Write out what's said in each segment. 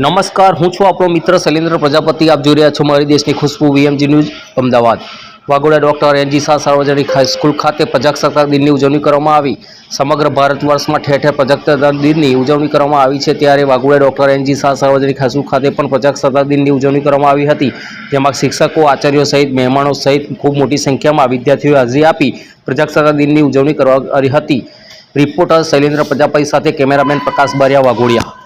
નમસ્કાર, હું છું આપણો મિત્ર શૈલેન્દ્ર પ્રજાપતિ. આપ જોઈ રહ્યા છો મારી દેશની Khushbu VMG news, Ahmedabad. Waghodia doctor NG Shah સાર્વજનિક હાઈસ્કૂલ ખાતે પ્રજાસત્તાક દિનની ઉજવણી કરવામાં આવી. સમગ્ર ભારત વર્ષમાં ઠેર ઠેર પ્રજાસત્તાક દિનની ઉજવણી કરવામાં આવી છે. ત્યારે વાઘોડા ડૉક્ટર એનજી શાહ સાર્વજનિક હાઈસ્કૂલ ખાતે પણ પ્રજાસત્તાક દિનની ઉજવણી કરવામાં આવી હતી. જેમાં શિક્ષકો, આચાર્યો સહિત મહેમાનો સહિત ખૂબ મોટી સંખ્યામાં વિદ્યાર્થીઓએ હાજરી આપી પ્રજાસત્તાક દિનની ઉજવણી કરવા કરી હતી. રિપોર્ટર શૈલેન્દ્ર પ્રજાપતિ સાથે કેમેરામેન પ્રકાશ બારિયા વાઘોડિયા.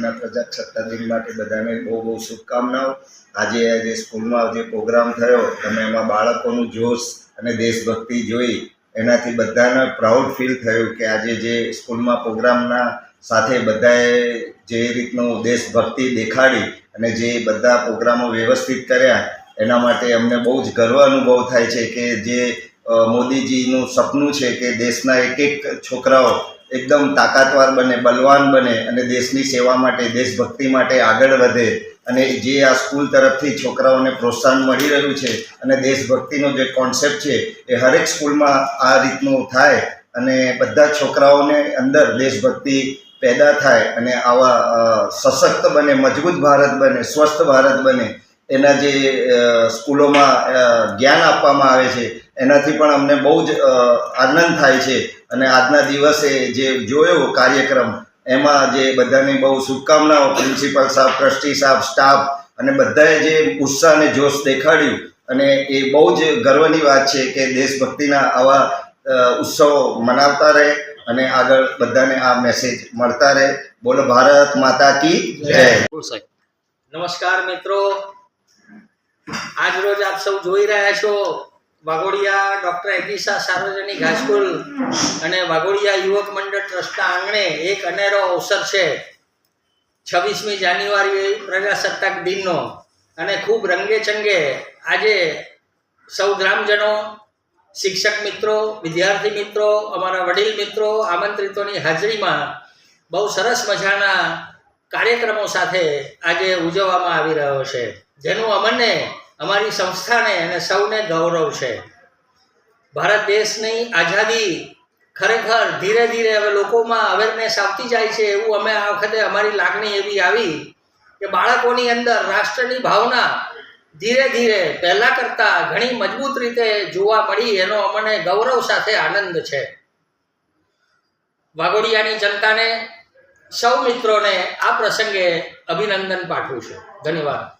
આજના પ્રજાસત્તાક દિન માટે બધાને બહુ બહુ શુભકામનાઓ. આજે જે સ્કૂલમાં જે પ્રોગ્રામ થયો, તમે એમાં બાળકોનું જોશ અને દેશભક્તિ જોઈ, એનાથી બધાને પ્રાઉડ ફીલ થયું કે આજે જે સ્કૂલમાં પ્રોગ્રામના સાથે બધાએ જે રીતનું દેશભક્તિ દેખાડી અને જે બધા પ્રોગ્રામો વ્યવસ્થિત કર્યા, એના માટે અમને બહુ જ ગર્વ અનુભવ થાય છે કે જે મોદીજીનું સપનું છે કે દેશના એક એક છોકરાઓ એકદમ તાકાતવાર બને, બલવાન બને અને દેશની સેવા માટે, દેશભક્તિ માટે આગળ વધે અને જે આ સ્કૂલ તરફથી છોકરાઓને પ્રોત્સાહન મળી રહ્યું છે અને દેશભક્તિનો જે કોન્સેપ્ટ છે એ હરેક સ્કૂલમાં આ રીતનું થાય અને બધા છોકરાઓને અંદર દેશભક્તિ પેદા થાય અને આવા સશક્ત બને, મજબૂત ભારત બને, સ્વસ્થ ભારત બને, એના જે સ્કૂલોમાં જ્ઞાન આપવામાં આવે છે એનાથી પણ અમને બહુ જ આનંદ થાય છે. અને આજના દિવસે જે જોયો કાર્યક્રમ એમાં જે બધાની બહુ શુભકામનાઓ પ્રિન્સિપલ સાહેબ ટ્રસ્ટી સાહેબ સ્ટાફ અને બધાએ જે ઉત્સાહ અને જોશ દેખાડ્યું અને એ બહુ જ ગર્વની વાત છે કે દેશભક્તિના આવા ઉત્સવો મનાવતા રહે અને આગળ બધાને આ મેસેજ મળતા રહે. બોલો ભારત માતા કી જય. નમસ્કાર મિત્રો. આજ રોજ આપ સૌ જોઈ રહ્યા છો વાઘોડિયા ડૉક્ટર એગીસા સાર્વજનિક હાઈસ્કૂલ અને વાઘોડિયા યુવક મંડળ ટ્રસ્ટના આંગણે એક અનેરો અવસર છે. છવ્વીસમી જાન્યુઆરી પ્રજાસત્તાક દિનનો અને ખૂબ રંગે ચંગે આજે સૌ ગ્રામજનો, શિક્ષક મિત્રો, વિદ્યાર્થી મિત્રો, અમારા વડીલ મિત્રો, આમંત્રિતોની હાજરીમાં બહુ સરસ મજાના કાર્યક્રમો સાથે આજે ઉજવવામાં આવી રહ્યો છે. જેનું અમને અમારી સંસ્થાને અને સૌને ગૌરવ છે. ભારત દેશની આઝાદી ખરેખર ધીરે ધીરે હવે લોકોમાં અવેરનેસ આવતી જાય છે એવું અમે આ વખતે અમારી લાગણી એવી આવી કે બાળકોની અંદર રાષ્ટ્રની ભાવના ધીરે ધીરે પહેલાં કરતાં ઘણી મજબૂત રીતે જોવા મળી એનો અમને ગૌરવ સાથે આનંદ છે. વાઘોડિયાની જનતાને સૌ મિત્રોને આ પ્રસંગે અભિનંદન પાઠવું છું. ધન્યવાદ.